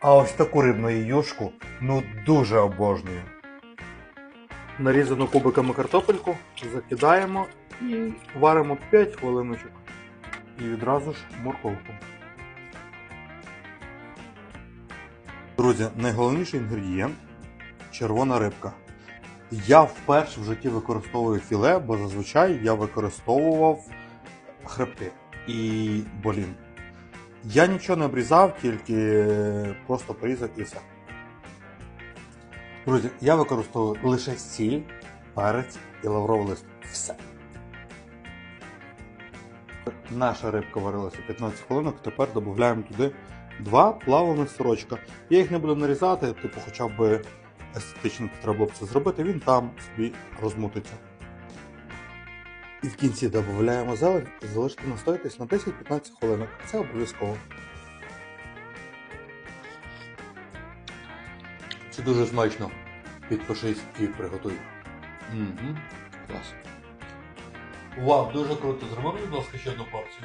А ось таку рибну юшку ну дуже обожнюю. Нарізану кубиками картопельку закидаємо і варимо 5 хвилиночок. І відразу ж морковку. Друзі, найголовніший інгредієнт червона рибка. Я вперше в житті використовую філе, бо зазвичай я використовував хребти і болін. Я нічого не обрізав, тільки просто порізав і все. Друзі, я використовую лише сіль, перець і лавровий лист. Все. Наша рибка варилася 15 хвилин, тепер додаємо туди два плавлених сирочка. Я їх не буду нарізати, типу, хоча б естетично треба було б це зробити, він там собі розмутиться. І в кінці додаємо зелень і залишити настоятись на 10-15 хвилин. Це обов'язково. Це дуже смачно. Підпишись і приготуй. Угу. Клас. Вау, дуже круто. зробив, будь ласка, ще одну порцію.